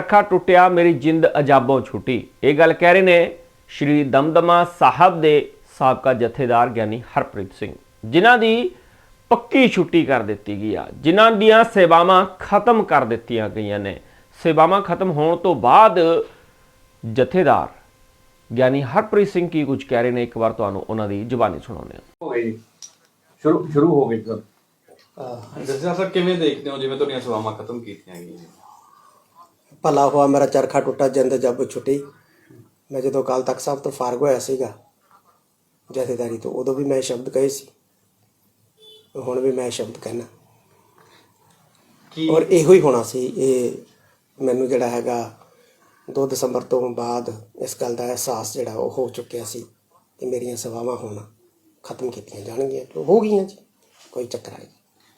ਅੱਖਾਂ ਟੁੱਟਿਆ ਮੇਰੀ ਜਿੰਦ ਅਜਾਬੋਂ ਛੁੱਟੀ। ਇਹ ਗੱਲ ਕਹਿ ਰਹੇ ਨੇ ਸ਼੍ਰੀ ਦਮਦਮਾ ਸਾਹਿਬ ਦੇ ਸਾਬਕਾ ਜਥੇਦਾਰ ਗਿਆਨੀ ਹਰਪ੍ਰੀਤ ਸਿੰਘ ਜਿਨ੍ਹਾਂ ਦੀ ਪੱਕੀ ਛੁੱਟੀ ਕਰ ਦਿੱਤੀ ਗਈ ਆ। ਜਿਨ੍ਹਾਂ ਦੀਆਂ ਸੇਵਾਵਾਂ ਖਤਮ ਕਰ ਦਿੱਤੀਆਂ ਗਈਆਂ ਨੇ। ਸੇਵਾਵਾਂ ਖਤਮ ਹੋਣ ਤੋਂ ਬਾਅਦ ਜਥੇਦਾਰ ਗਿਆਨੀ ਹਰਪ੍ਰੀਤ ਸਿੰਘ ਕੀ ਕੁਝ ਕਹਿ ਰਹੇ ਨੇ? ਇੱਕ ਵਾਰ ਤੁਹਾਨੂੰ ਉਹਨਾਂ ਦੀ ਜ਼ੁਬਾਨੀ ਸੁਣਾਉਂਦੇ ਹਾਂ। ਹੋ ਗਈ। ਸ਼ੁਰੂ ਸ਼ੁਰੂ ਹੋ ਗਈ ਸਰ। ਸਾਹਿਬ ਕਿਵੇਂ ਦੇਖਦੇ ਹੋ? ਜਿਵੇਂ ਤੁਹਾਡੀਆਂ ਸੇਵਾਵਾਂ ਖਤਮ ਕੀਤੀਆਂ ਗਈਆਂ ਭਲਾ ਹੋਆ ਮੇਰਾ ਚਰਖਾ ਟੁੱਟਾ ਜਿੰਦ ਜੱਬ ਛੁੱਟੀ। ਮੈਂ ਜਦੋਂ ਕਾਲ ਤੱਕ ਸਾਹਿਬ ਤੋਂ ਫਾਰਗ ਹੋਇਆ ਸੀਗਾ ਜਥੇਦਾਰੀ ਤੋਂ ਉਦੋਂ ਵੀ ਮੈਂ ਸ਼ਬਦ ਕਹੇ ਸੀ। ਹੁਣ ਵੀ ਮੈਂ ਸ਼ਬਦ ਕਹਿਣਾ ਕੀ ਔਰ ਇਹੋ ਹੀ ਹੋਣਾ ਸੀ ਇਹ ਮੈਨੂੰ ਜਿਹੜਾ ਹੈਗਾ 2 ਦਸੰਬਰ ਤੋਂ ਬਾਅਦ ਇਸ ਗੱਲ ਦਾ ਅਹਿਸਾਸ ਜਿਹੜਾ ਉਹ ਹੋ ਚੁੱਕਿਆ ਸੀ ਕਿ ਮੇਰੀਆਂ ਸੇਵਾਵਾਂ ਹੁਣ ਖਤਮ ਕੀਤੀਆਂ ਜਾਣਗੀਆਂ। ਹੋ ਗਈਆਂ ਜੀ ਕੋਈ ਚੱਕਰ ਨਹੀਂ।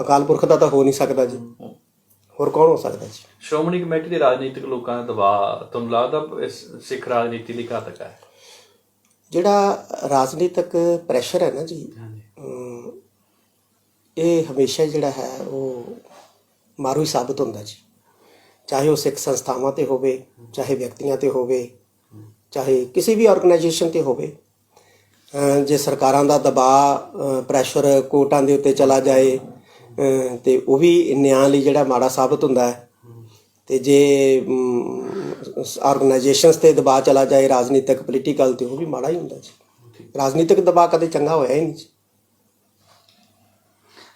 ਅਕਾਲ ਪੁਰਖ ਦਾ ਤਾਂ ਹੋ ਨਹੀਂ ਸਕਦਾ ਜੀ। ਹੋਰ ਕੌਣ ਹੋ ਸਕਦਾ ਜੀ? ਸ਼੍ਰੋਮਣੀ ਕਮੇਟੀ ਦੇ ਰਾਜਨੀਤਿਕ ਲੋਕਾਂ ਦਾ ਦਬਾਅ ਤੁਹਾਨੂੰ ਲੱਗਦਾ ਇਸ ਸਿੱਖ ਰਾਜਨੀਤੀ ਲਈ ਘਾਤਕ ਹੈ? ਜਿਹੜਾ ਰਾਜਨੀਤਿਕ ਪ੍ਰੈਸ਼ਰ ਹੈ ਨਾ ਜੀ ਇਹ ਹਮੇਸ਼ਾ ਜਿਹੜਾ ਹੈ ਉਹ ਮਾਰੂ ਹੀ ਸਾਬਤ ਹੁੰਦਾ ਜੀ। ਚਾਹੇ ਉਹ ਸਿੱਖ ਸੰਸਥਾਵਾਂ ਤੇ ਹੋਵੇ ਚਾਹੇ ਵਿਅਕਤੀਆਂ ਤੇ ਹੋਵੇ ਚਾਹੇ ਕਿਸੇ ਵੀ ਆਰਗੇਨਾਈਜੇਸ਼ਨ ਤੇ ਹੋਵੇ ਜੇ ਸਰਕਾਰਾਂ ਦਾ ਦਬਾਅ ਪ੍ਰੈਸ਼ਰ ਕੋਰਟਾਂ ਦੇ ਉੱਤੇ ਚਲਾ ਜਾਏ ਅਹ, ਤੇ ਉਹ ਵੀ ਨਿਆਂ ਲਈ ਜਿਹੜਾ ਮਾੜਾ ਸਾਬਤ ਹੁੰਦਾ ਹੈ। ਤੇ ਜੇ ਆਰਗੇਨਾਈਜੇਸ਼ਨਸ ਤੇ ਦਬਾਅ ਚਲਾ ਜਾਏ ਰਾਜਨੀਤਿਕ ਪੋਲੀਟੀਕਲ ਤੇ ਉਹ ਵੀ ਮਾੜਾ ਹੀ ਹੁੰਦਾ ਜੀ। ਰਾਜਨੀਤਿਕ ਦਬਾਅ ਕਦੇ ਚੰਗਾ ਹੋਇਆ ਹੀ ਨਹੀਂ ਜੀ।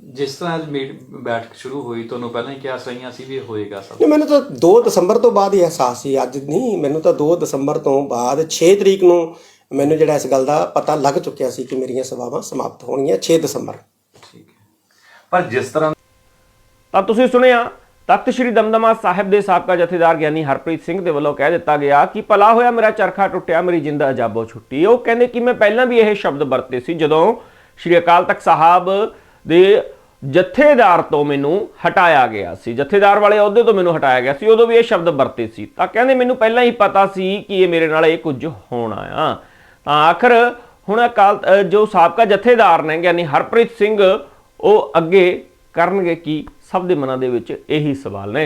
ਜਿਸ ਤਰ੍ਹਾਂ ਅੱਜ ਮੀਟ ਬੈਠਕ ਸ਼ੁਰੂ ਹੋਈ ਤੁਹਾਨੂੰ ਪਹਿਲਾਂ ਹੀ ਕਿਹਾ ਸਹੀਆਂ ਸੀ ਵੀ ਹੋਏਗਾ ਸਭ। ਨਹੀਂ ਮੈਨੂੰ ਤਾਂ 2 ਦਸੰਬਰ ਤੋਂ ਬਾਅਦ ਹੀ ਅਹਿਸਾਸ ਸੀ ਅੱਜ ਨਹੀਂ ਮੈਨੂੰ ਤਾਂ 2 ਦਸੰਬਰ ਤੋਂ ਬਾਅਦ 6 ਤਰੀਕ ਨੂੰ ਮੈਨੂੰ ਜਿਹੜਾ ਇਸ ਗੱਲ ਦਾ ਪਤਾ ਲੱਗ ਚੁੱਕਿਆ ਸੀ ਕਿ ਮੇਰੀਆਂ ਸੇਵਾਵਾਂ ਸਮਾਪਤ ਹੋਣਗੀਆਂ 6 ਦਸੰਬਰ। ਠੀਕ ਹੈ। ਪਰ ਜਿਸ ਤਰ੍ਹਾਂ ਤਾਂ ਤੁਸੀਂ ਸੁਣਿਆ ਤਖਤ ਸ੍ਰੀ ਦਮਦਮਾ ਸਾਹਿਬ ਦੇ ਸਾਬਕਾ ਜਥੇਦਾਰ ਗਿਆਨੀ ਹਰਪ੍ਰੀਤ ਸਿੰਘ ਦੇ ਵੱਲੋਂ ਕਹਿ ਦਿੱਤਾ ਗਿਆ ਕਿ ਭਲਾ ਹੋਇਆ ਮੇਰਾ ਚਰਖਾ ਟੁੱਟਿਆ ਮੇਰੀ ਜਿੰਦ ਅਜਾਬੋ ਛੁੱਟੀ। ਉਹ ਕਹਿੰਦੇ ਕਿ ਮੈਂ ਪਹਿਲਾਂ ਵੀ ਇਹ ਸ਼ਬਦ ਵਰਤੇ ਸੀ ਜਦੋਂ ਸ੍ਰੀ ਅਕਾਲ ਤਖਤ ਸਾਹਿਬ ਦੇ ਜਥੇਦਾਰ ਤੋਂ ਮੈਨੂੰ ਹਟਾਇਆ ਗਿਆ ਸੀ। ਜਥੇਦਾਰ ਵਾਲੇ ਅਹੁਦੇ ਤੋਂ ਮੈਨੂੰ ਹਟਾਇਆ ਗਿਆ ਸੀ। ਉਦੋਂ ਵੀ ਇਹ ਸ਼ਬਦ ਵਰਤੇ ਸੀ। ਤਾਂ ਕਹਿੰਦੇ ਮੈਨੂੰ ਪਹਿਲਾਂ ਹੀ ਪਤਾ ਸੀ ਕਿ ਇਹ ਮੇਰੇ ਨਾਲ ਇਹ ਕੁਝ ਹੋਣਾ ਆ। ਤਾਂ ਆਖਰ ਹੁਣ ਅਕਾਲ ਜੋ ਸਾਬਕਾ ਜਥੇਦਾਰ ਨੇ, ਯਾਨੀ ਹਰਪ੍ਰੀਤ ਸਿੰਘ, ਉਹ ਅੱਗੇ ਕਰਨਗੇ ਕੀ? ਸਭ ਦੇ ਮਨਾਂ ਦੇ ਵਿੱਚ ਇਹੀ ਸਵਾਲ ਨੇ।